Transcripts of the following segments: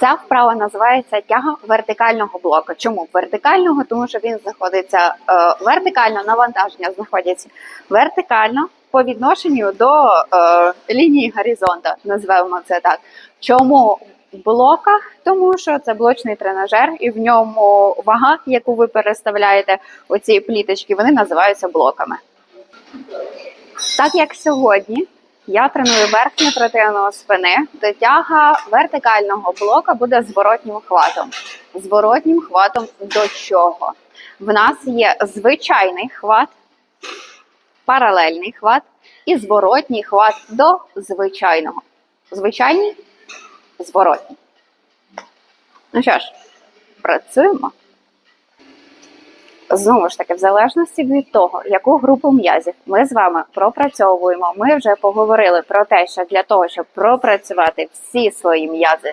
Ця вправа називається тяга вертикального блоку. Чому вертикального? Тому що він знаходиться е, вертикально, навантаження знаходяться вертикально по відношенню до е, лінії горизонту, називаємо це так. Чому блока? Тому що це блочний тренажер, і в ньому вага, яку ви переставляєте, оці пліточки, вони називаються блоками. Так як сьогодні я треную верхню третину спини, то тяга вертикального блока буде зворотнім хватом. Зворотнім хватом до чого? В нас є звичайний хват, паралельний хват і зворотній хват до звичайного. Звичайний, зворотній. Ну що ж, працюємо. Знову ж таки, в залежності від того, яку групу м'язів ми з вами пропрацьовуємо, ми вже поговорили про те, що для того, щоб пропрацювати всі свої м'язи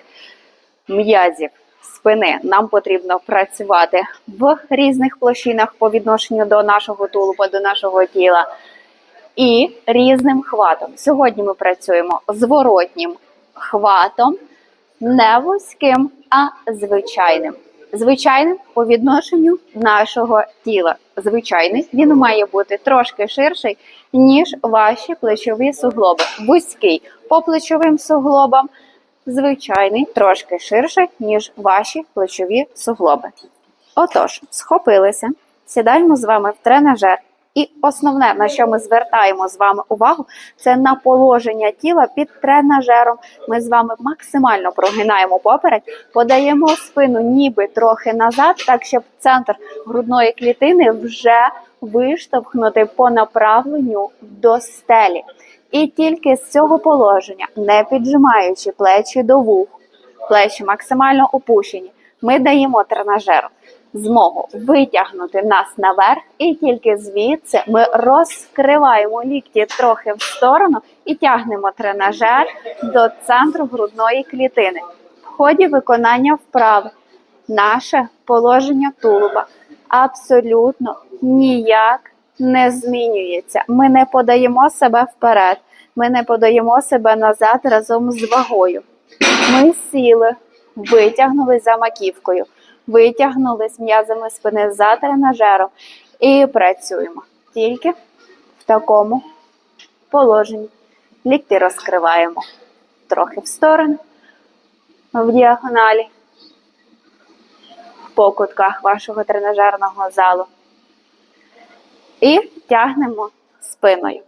м'язів спини, нам потрібно працювати в різних площинах по відношенню до нашого тулуба, до нашого тіла і різним хватом. Сьогодні ми працюємо зворотнім хватом, не вузьким, а звичайним. Звичайним по відношенню нашого тіла. Звичайний він має бути трошки ширший, ніж ваші плечові суглоби. Вузький по плечовим суглобам, звичайний трошки ширший, ніж ваші плечові суглоби. Отож, схопилися, сідаємо з вами в тренажер. І основне, на що ми звертаємо з вами увагу, це на положення тіла під тренажером. Ми з вами максимально прогинаємо поперек, подаємо спину ніби трохи назад, так щоб центр грудної клітини вже виштовхнути по направленню до стелі. І тільки з цього положення, не піджимаючи плечі до вух, плечі максимально опущені, ми даємо тренажеру змогу витягнути нас наверх, і тільки звідси ми розкриваємо лікті трохи в сторону і тягнемо тренажер до центру грудної клітини. В ході виконання вправи наше положення тулуба абсолютно ніяк не змінюється. Ми не подаємо себе вперед, ми не подаємо себе назад разом з вагою. Ми сіли, витягнули за маківкою витягнулись м'язами спини за тренажером і працюємо тільки в такому положенні. Лікти розкриваємо трохи в сторону, в діагоналі, по кутках вашого тренажерного залу. І тягнемо спиною.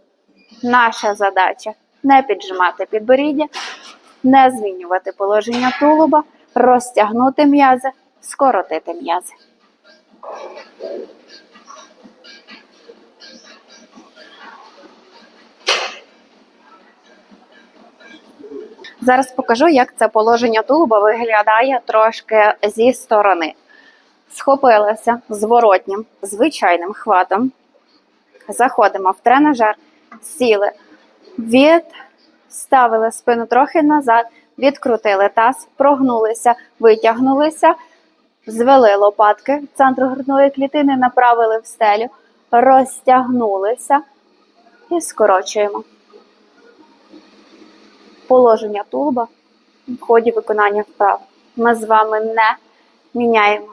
Наша задача не піджимати підборіддя, не змінювати положення тулуба, розтягнути м'язи скоротити м'язи. Зараз покажу, як це положення тулуба виглядає трошки зі сторони. Схопилися зворотнім, звичайним хватом. Заходимо в тренажер, сіли, відставили спину трохи назад, відкрутили таз, прогнулися, витягнулися звели лопатки центр грудної клітини, направили в стелю, розтягнулися і скорочуємо. Положення тулуба в ході виконання вправ. Ми з вами не міняємо.